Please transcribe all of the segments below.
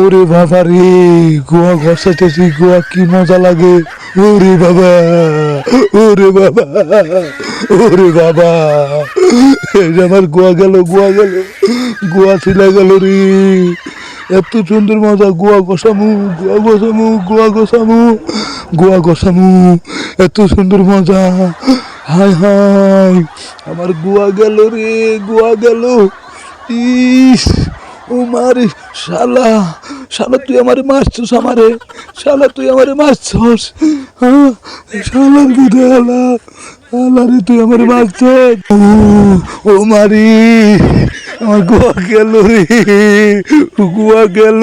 ওরে বাবা রে গোয়া ঘষাতেছি গোয়া কি মজা লাগে। ওরে বাবা ওরে বাবা ওরে বাবা। আমার গোয়া গেল গোয়া গেল গোয়া ছিলা গেল রে। এত সুন্দর মজা গোয়া গোসামু গোয়া গোসামু গোয়া গোসামু গোয়া গোসামু, এত সুন্দর মজা। হাই হাই আমার গোয়া গেল রে গোয়া গেল। ইস। ও মারে শালা শালা তুই আমারে মারছস আমারে শালা তুই আমারে মারছস হ্যাঁ? শালার বুধে আলা আলা রে তুই আমারে মারছস। ও, মারি আমার গোয়া গেল রে গোয়া গেল।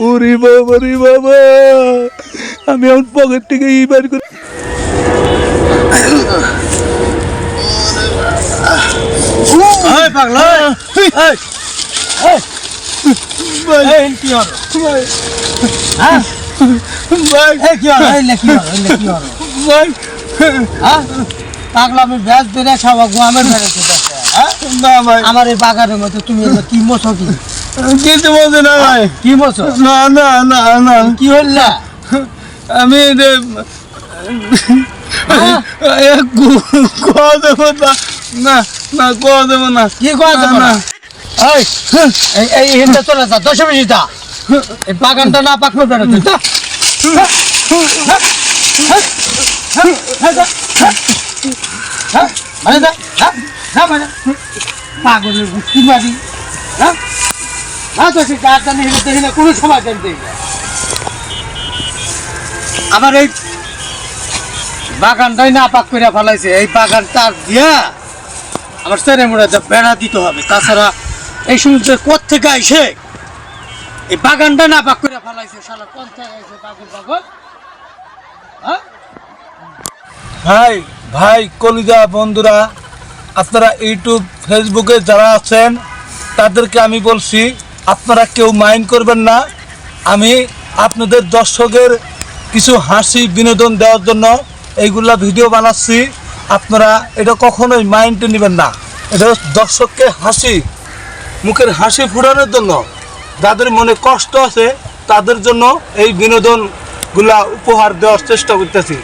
ওরে বাবা রে বাবা আমি আমার পকেট থেকে ই বার করে পাগলা কি হলো? হ্যাঁ? কি হলো? কি হলো? কি হলো? হ্যাঁ? ব্যাস হ্যাঁ? না ভাই। আমার এই বাগানের মধ্যে তুমি কি মোছো কি? কিছু বলছে না ভাই। কি মোছো না না না না। কি হল্লা আমি হ্যাঁ? দেবো না। না কোয়া দেবো না। কি যাবে না না। এই এই যা যা। বাগানটা যা। হ্যাঁ মানে যা হ্যাঁ হ্যাঁ মানে। হ্যাঁ হ্যাঁ তো কোনো সময় আমার এই বাগানটাই না পাক করে ফেলাইছে, এই বাগান তার দিয়া আমার ছেলে মোড়া বেড়া দিতে হবে, তাছাড়া এই সমুদ্রে কোথ থেকে আইসে এই বাগানটা না পাক করে ফেলাইছে শালা কোন থেকে আইসে পাগল পাগল হ্যাঁ? ভাই ভাই, কলিজা বন্ধুরা, আপনারা ইউটিউব, ফেসবুকে যারা আছেন, তাদেরকে আমি বলছি, আপনারা কেউ মাইন্ড করবেন না। আমি আপনাদের দর্শকের কিছু হাসি বিনোদন দেওয়ার জন্য এইগুলা ভিডিও বানাচ্ছি। আপনারা এটা কখনোই মাইন্ডে নেবেন না। এটা দর্শককে হাসি। মুখের হাসি ফুটানোর জন্য যাদের মনে কষ্ট আছে, তাদের জন্য এই বিনোদনগুলা উপহার দেওয়ার চেষ্টা করতেছি।